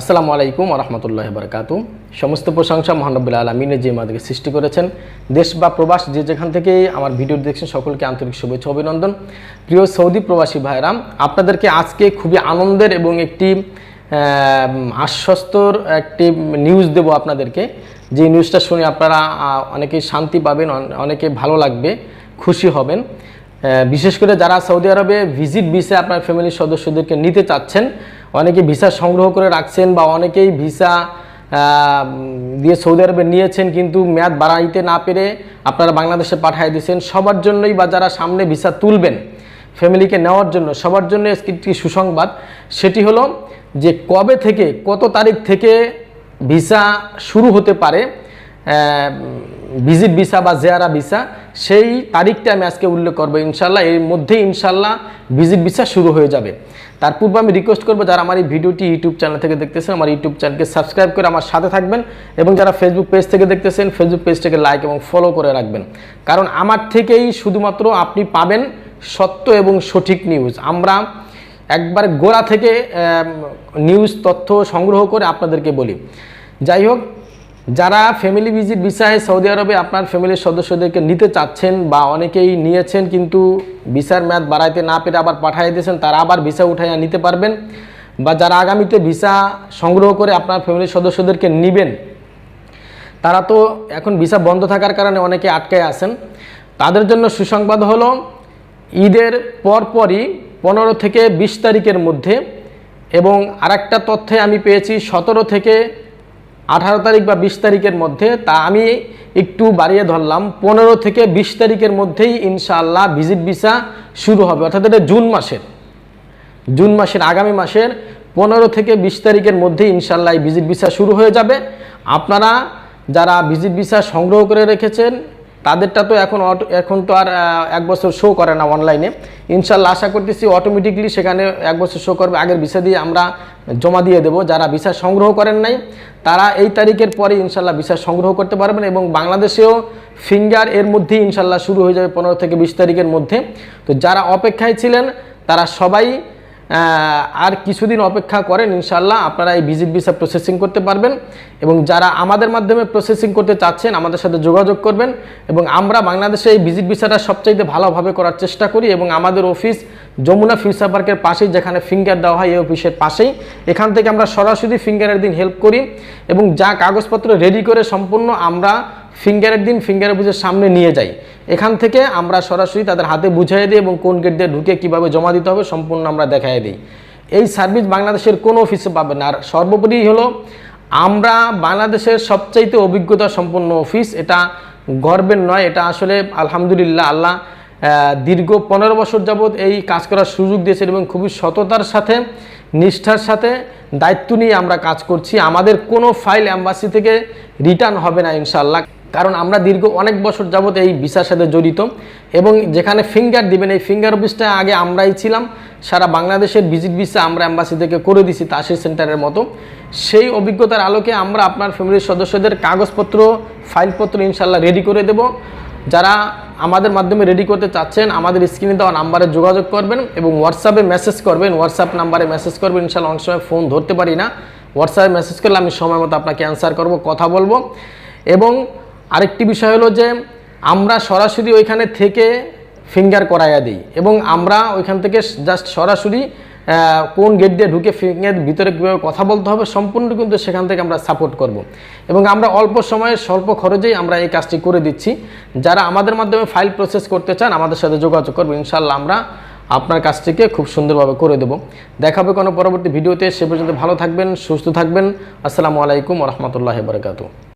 আসসালামু আলাইকুম রহমতুল্লাহ বরকাতু সমস্ত প্রশংসা মহানবুল্লাহ আলমিনের যে আমাদেরকে সৃষ্টি করেছেন। দেশ বা প্রবাস যে যেখান থেকে আমার ভিডিও দেখছেন, সকলকে আন্তরিক শুভেচ্ছা, অভিনন্দন। প্রিয় সৌদি প্রবাসী ভাইরাম আপনাদেরকে আজকে খুবই আনন্দের এবং একটি আশ্বস্তর একটি নিউজ দেব আপনাদেরকে। যে নিউজটা শুনে আপনারা অনেকে শান্তি পাবেন অনেকে ভালো লাগবে, খুশি হবেন। বিশেষ করে যারা সৌদি আরবে ভিজিট ভিসা আপনার ফ্যামিলির সদস্যদেরকে নিতে চাচ্ছেন অনেকে ভিসা সংগ্রহ করে রাখছেন বা অনেকেই ভিসা দিয়ে সৌদি আরবে নিয়েছেন কিন্তু মেয়াদ বাড়াইতে না পেরে আপনারা বাংলাদেশে পাঠিয়ে দিয়েছেন। সবার জন্যই বা যারা সামনে ভিসা তুলবেন, ফ্যামিলিকে নেওয়ার জন্য সবার জন্য একটি সুসংবাদ। সেটি হলো যে কবে থেকে, কত তারিখ থেকে ভিসা শুরু হতে পারে ভিজিট ভিসা বা জেয়ারা ভিসা, সেই তারিখটা আমি আজকে উল্লেখ করব ইনশাল্লাহ। এর মধ্যেই ইনশাল্লাহ ভিজিট ভিসা শুরু হয়ে যাবে। তার পূর্বে আমি রিকোয়েস্ট করব যারা আমার এই ভিডিওটি ইউটিউব চ্যানেল থেকে দেখতেছেন, আমার ইউটিউব চ্যানেলকে সাবস্ক্রাইব করে আমার সাথে থাকবেন এবং যারা ফেসবুক পেজ থেকে দেখতেছেন ফেসবুক পেজটাকে লাইক এবং ফলো করে রাখবেন। কারণ আমার থেকেই শুধুমাত্র আপনি পাবেন সত্য এবং সঠিক নিউজ আমরা একবার গোড়া থেকে নিউজ তথ্য সংগ্রহ করে আপনাদেরকে বলি। যাই হোক যারা ফ্যামিলি ভিজিট ভিসায় সৌদি আরবে আপনার ফ্যামিলির সদস্যদেরকে নিতে চাচ্ছেন বা অনেকেই নিয়েছেন কিন্তু ভিসার মেয়াদ বাড়াইতে না পেরে আবার পাঠিয়ে দিয়েছেন, তারা আবার ভিসা উঠাইয়া নিতে পারবেন বা যারা আগামীতে ভিসা সংগ্রহ করে আপনার ফ্যামিলির সদস্যদেরকে নেবেন, তারা তো এখন ভিসা বন্ধ থাকার কারণে অনেকে আটকায় আছেন। তাদের জন্য সুসংবাদ হলো, ঈদের পরপরই পনেরো থেকে বিশ তারিখের মধ্যে এবং আরেকটা তথ্যে আমি পেয়েছি, সতেরো থেকে আঠারো তারিখ বা বিশ তারিখের মধ্যে, তা আমি একটু বাড়িয়ে ধরলাম, পনেরো থেকে বিশ তারিখের মধ্যেই ইনশাআল্লাহ ভিজিট ভিসা শুরু হবে, অর্থাৎ এটা জুন মাসের। জুন মাসের, আগামী মাসের পনেরো থেকে বিশ তারিখের মধ্যে ইনশাল্লাহ ভিজিট ভিসা শুরু হয়ে যাবে। আপনারা যারা ভিজিট ভিসা সংগ্রহ করে রেখেছেন তাদেরটা তো এখন এখন তো আর এক বছর শো করে না অনলাইনে ইনশাল্লাহ আশা করতেছি অটোমেটিকলি সেখানে এক বছর শো করবে। আগের ভিসা দিয়ে আমরা জমা দিয়ে দেবো। যারা ভিসা সংগ্রহ করেন নাই, তারা এই তারিখের পরে ইনশাল্লাহ ভিসা সংগ্রহ করতে পারবেন এবং বাংলাদেশেও ফিঙ্গার এর মধ্যেই ইনশাল্লাহ শুরু হয়ে যাবে পনেরো থেকে বিশ তারিখের মধ্যে। তো যারা অপেক্ষায় ছিলেন, তারা সবাই আর কিছুদিন অপেক্ষা করেন ইনশাল্লাহ আপনারা এই ভিজিট ভিসা প্রসেসিং করতে পারবেন এবং যারা আমাদের মাধ্যমে প্রসেসিং করতে চাচ্ছেন, আমাদের সাথে যোগাযোগ করবেন এবং আমরা বাংলাদেশে এই ভিজিট ভিসাটা সবচাইতে ভালোভাবে করার চেষ্টা করি এবং আমাদের অফিস যমুনা ফিউচার পার্কের পাশেই, যেখানে ফিঙ্গার দেওয়া হয় এই অফিসের পাশেই। এখান থেকে আমরা সরাসরি ফিঙ্গারের দিন হেল্প করি এবং যা কাগজপত্র রেডি করে সম্পূর্ণ আমরা ফিঙ্গারের দিন ফিঙ্গার অফিসের সামনে নিয়ে যাই। এখান থেকে আমরা সরাসরি তাদের হাতে বুঝিয়ে দিই এবং কোন গেট দিয়ে ঢুকে কীভাবে জমা দিতে হবে সম্পূর্ণ আমরা দেখাই দিই। এই সার্ভিস বাংলাদেশের কোনো অফিসে পাবেন আর সর্বোপরি হলো, আমরা বাংলাদেশের সবচাইতে অভিজ্ঞতা সম্পন্ন অফিস এটা গর্বের নয়, এটা আসলে আলহামদুলিল্লাহ আল্লাহ দীর্ঘ পনেরো বছর যাবৎ এই কাজ করার সুযোগ দিয়েছেন এবং খুবই সততার সাথে, নিষ্ঠার সাথে দায়িত্ব নিয়ে আমরা কাজ করছি। আমাদের কোনো ফাইল অ্যাম্বাসি থেকে রিটার্ন হবে না ইনশাল্লাহ কারণ আমরা দীর্ঘ অনেক বছর যাবৎ এই ভিসার সাথে জড়িত এবং যেখানে ফিঙ্গার দিবেন, এই ফিঙ্গার অফিসটা আগে আমরাই ছিলাম। সারা বাংলাদেশের ভিজিট ভিসা আমরা অ্যাম্বাসি থেকে করে দিছি তাসির সেন্টারের মতো। সেই অভিজ্ঞতার আলোকে আমরা আপনার ফ্যামিলির সদস্যদের কাগজপত্র ফাইলপত্র ইনশাল্লাহ রেডি করে দেব। যারা আমাদের মাধ্যমে রেডি করতে চাচ্ছেন, আমাদের স্ক্রিনে দেওয়া নাম্বারে যোগাযোগ করবেন এবং হোয়াটসঅ্যাপে মেসেজ করবেন। হোয়াটসঅ্যাপ নাম্বারে মেসেজ করবেন ইনশাল্লাহ অনেক সময় ফোন ধরতে পারি না। হোয়াটসঅ্যাপে মেসেজ করলে আমি সময় মতো আপনাকে অ্যান্সার করব, কথা বলব। এবং আরেকটি বিষয় হলো যে আমরা সরাসরি ওইখানে থেকে ফিঙ্গার করাইয়া দিই এবং আমরা ওইখান থেকে জাস্ট সরাসরি কোন গেট দিয়ে ঢুকে ফিঙ্গার ভিতরে কীভাবে কথা বলতে হবে সম্পূর্ণ কিন্তু সেখান থেকে আমরা সাপোর্ট করব। এবং আমরা অল্প সময়ে, স্বল্প খরচেই আমরা এই কাজটি করে দিচ্ছি। যারা আমাদের মাধ্যমে ফাইল প্রসেস করতে চান, আমাদের সাথে যোগাযোগ করব। ইনশাল্লাহ আমরা আপনার কাজটিকে খুব সুন্দরভাবে করে দেব। দেখাবে কোনো পরবর্তী ভিডিওতে। সে পর্যন্ত ভালো থাকবেন, সুস্থ থাকবেন। আসসালামু আলাইকুম রহমতুল্লাহ বরকাতু